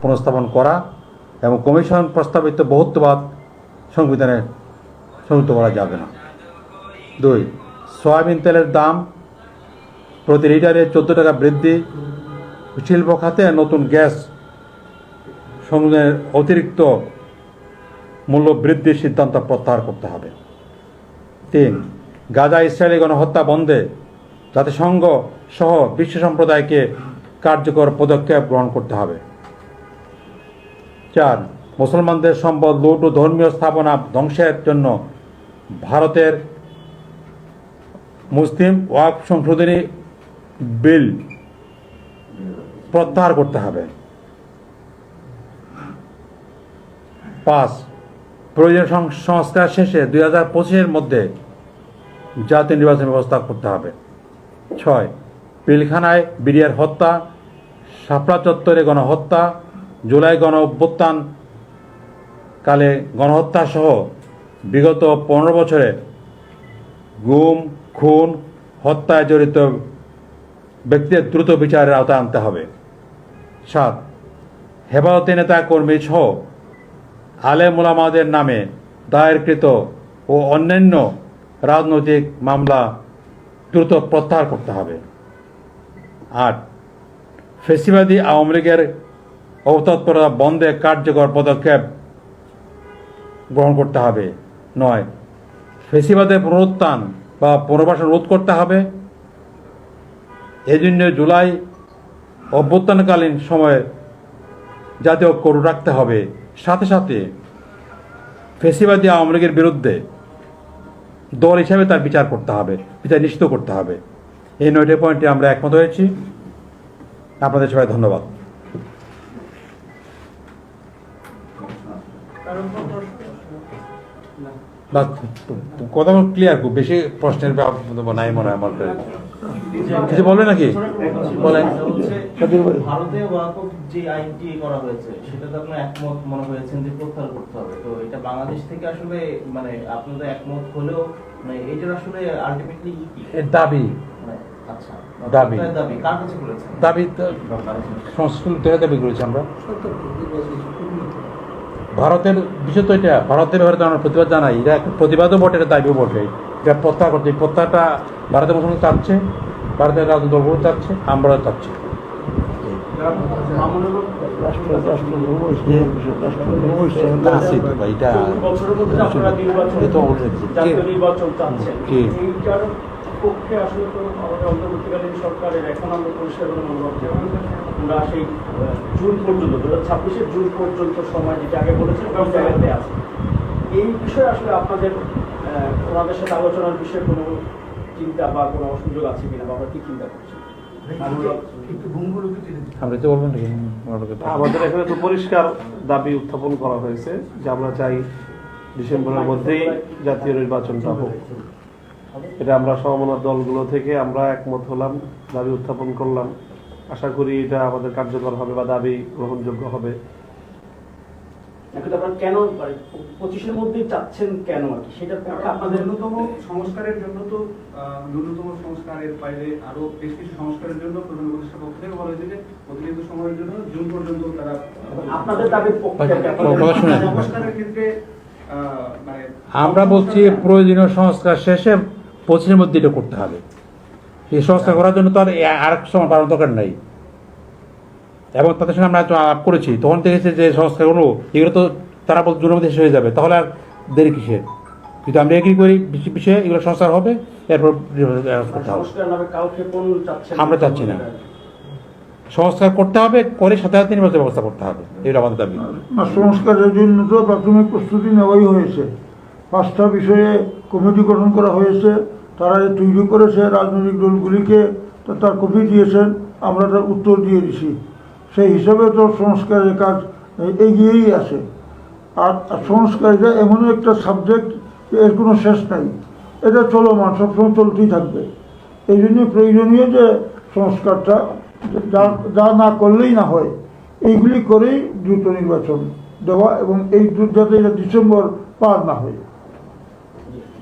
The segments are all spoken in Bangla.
পুনঃস্থাপন করা এবং কমিশন প্রস্তাবিত বহুত্ববাদ সংবিধানে সংযুক্ত করা যাবে না। দুই, সয়াবিন তেলের দাম প্রতি লিটারে চোদ্দ টাকা বৃদ্ধি। শিল্প খাতে নতুন গ্যাস সংযোজনের অতিরিক্ত মূল্য বৃদ্ধির সিদ্ধান্ত প্রত্যাহার করতে হবে। তিন, গাজা ইসরায়েলি গণহত্যা বন্ধে জাতিসংঘ সহ বিশ্ব সম্প্রদায়কে কার্যকর পদক্ষেপ গ্রহণ করতে হবে। চার মুসলমানদের সম্পদ, লুট ও ধর্মীয় স্থাপনা ধ্বংসের জন্য ভারতের মুসলিম ওয়াক সংশোধনী বিল প্রত্যাহার করতে হবে। পাঁচ প্রয়োজন সংস্কার শেষে দুই হাজার পঁচিশের মধ্যে জাতীয় নির্বাচন ব্যবস্থা করতে হবে। ছয়, পিলখানায় বিডিআর হত্যা শাপলা চত্বরে গণহত্যা জুলাই গণ অভ্যুত্থান কালে গণহত্যা সহ বিগত পনেরো বছরে গুম, খুন, হত্যায় জড়িত ব্যক্তিদের দ্রুত বিচারের আওতায় আনতে হবে। সাত, হেফাজতে নেতা কর্মী সহ আলেম ওলামাদের নামে দায়েরকৃত ও অন্যান্য রাজনৈতিক মামলা দ্রুত প্রত্যাহার করতে হবে। আট, ফেসিবাদী আওয়ামী লীগের অবতৎপরতা বন্ধে কার্যকর পদক্ষেপ গ্রহণ করতে হবে। নয় ফেসিবাদের পুনরুত্থান বা পুনর্বাসন রোধ করতে হবে। এই জন্য জুলাই অভ্যুত্থানকালীন সময়ে জাতীয় করু রাখতে হবে। সাথে সাথে ফেসিবাদী আওয়ামী লীগের বিরুদ্ধে দল হিসাবে তার বিচার করতে হবে, বিচার নিশ্চিত করতে হবে। এই নয়টি পয়েন্টে আমরা একমত হয়েছি। আপনাদের সবাই ধন্যবাদ। কথা ক্লিয়ার খুব বেশি প্রশ্নের ব্যাপার নাই মনে হয় আমার কাছে। কিছু বলবে নাকি? বলেন। ভারতে ওয়াকফ যে আইনটি করা হয়েছে সেটাতে একমত মনে হয়েছেন যে প্রত্যাহার করতে হবে। তো এটা বাংলাদেশ থেকে আসলে মানে আপনাদের একমত হলেও মানে এটার আসলে আলটিমেটলি কি? দাবি। মানে আচ্ছা দাবি। দাবি? কার কাছে করেছেন? দাবি সংস্কৃত দাবি করেছি আমরা। ভারতের বিষয় তো এটা ভারতের ব্যাপারে আমরা প্রতিবাদ জানাই এটা প্রতিবাদও বটে এটা দাবিও বটে এটা প্রত্যাহার করছে প্রত্যাহারটা ভারতের মুসলমান চাচ্ছে ভারতের রাজনৈতিক দলগুলো চাচ্ছে আমরাও চাচ্ছি সরকারের এখন আমরা পরিষ্কার আমরা সেই জুন পর্যন্ত দু হাজার ছাব্বিশের জুন পর্যন্ত সময় যেটা আগে বলেছেন ওই জায়গাতে আছে। এই বিষয়ে আসলে আপনাদের ওনাদের সাথে আলোচনার বিষয়ে কোনো চিন্তা বা কোনো সুযোগ আছে কিনা বা আমরা কি চিন্তা করছি? আমাদের এখানে তো পরিষ্কার দাবি উত্থাপন করা হয়েছে যে আমরা চাই ডিসেম্বরের মধ্যেই জাতীয় নির্বাচনটা হোক। এটা আমরা সমমনা দলগুলো থেকে আমরা একমত হলাম দাবি উত্থাপন করলাম। আশা করি এটা আমাদের কার্যকর হবে বা দাবি গ্রহণযোগ্য হবে। কেন মানে পঁচিশের মধ্যেই চাচ্ছেন কেন আর কি? সেটার আপনাদের ন্যূনতম সংস্কারের জন্য তো ন্যূনতম সংস্কারের বাইরে আরও বেশ কিছু সংস্কারের জন্য প্রধান উপদেষ্টা পক্ষ থেকে বলা হয়েছে যে অতিরিক্ত সময়ের জন্য জুন পর্যন্ত তারা আপনাদের দাবির। সংস্কারের ক্ষেত্রে মানে আমরা বলছি প্রয়োজনীয় সংস্কার শেষে পঁচিশের মধ্যে এটা করতে হবে। এই সংস্কার করার জন্য তো আর আর সময় বাড়ানোর দরকার নাই। এবং তাদের সঙ্গে আমরা আলাপ করেছি তখন দেখেছি যে সংস্কারগুলো এগুলো তো তারা বল জুনের মধ্যে শেষ হয়ে যাবে তাহলে আর দেরি কিসের? কিন্তু আমরা এগ্রি করি বিষয়ে এগুলো সংস্কার হবে এরপর আমরা চাচ্ছি না। সংস্কার করতে হবে করে সাথে সাথে নির্বাচন ব্যবস্থা করতে হবে এটা আমাদের দাবি। সংস্কারের জন্য তো প্রাথমিক প্রস্তুতি নেওয়াই হয়েছে। পাঁচটা বিষয়ে কমিটি গঠন করা হয়েছে। তারা এ তৈরি করেছে রাজনৈতিক দলগুলিকে তো তার কপি দিয়েছেন, আমরা তার উত্তর দিয়ে দিছি। সেই হিসাবে তো সংস্কারের কাজ এগিয়েই আছে। আর সংস্কার এটা এমন একটা সাবজেক্ট এর কোনো শেষ নাই। এটা চলমান, সবসময় চলতেই থাকবে। এই জন্য প্রয়োজনীয় যে সংস্কারটা যা যা না করলেই না হয়, এইগুলি করেই দ্রুত নির্বাচন দেওয়া এবং এই দ্রুত যাতে এটা ডিসেম্বর পার না হয় বিএনপির পক্ষ থেকেও আজকেও বলা হচ্ছে ডিসেম্বরে নির্বাচন হ্যাঁ,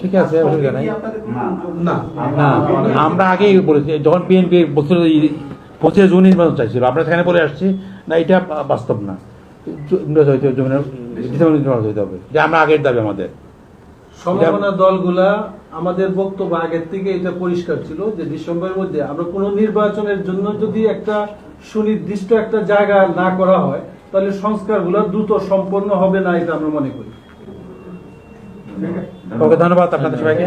ঠিক আছে, অসুবিধা নাই। আমরা আগেই বলেছি যখন বিএনপি পঁচিশে জুন নির্বাচন চাইছিল আমরা সেখানে বলে আসছি না এটা বাস্তব না। নির্বাচন হইতে ডিসেম্বর নির্বাচন হইতে হবে যে আমরা আগের দাবি আমাদের। সম্ভাবনা দলগুলা আমাদের বক্তব্য আগের থেকে এটা পরিষ্কার ছিল যে ডিসেম্বরের মধ্যে আমরা কোনো নির্বাচনের জন্য যদি একটা সুনির্দিষ্ট একটা জায়গা না করা হয় তাহলে সংস্কারগুলো দ্রুত সম্পন্ন হবে না এটা আমরা মনে করি। ওকে ধন্যবাদ আপনাদের সবাইকে।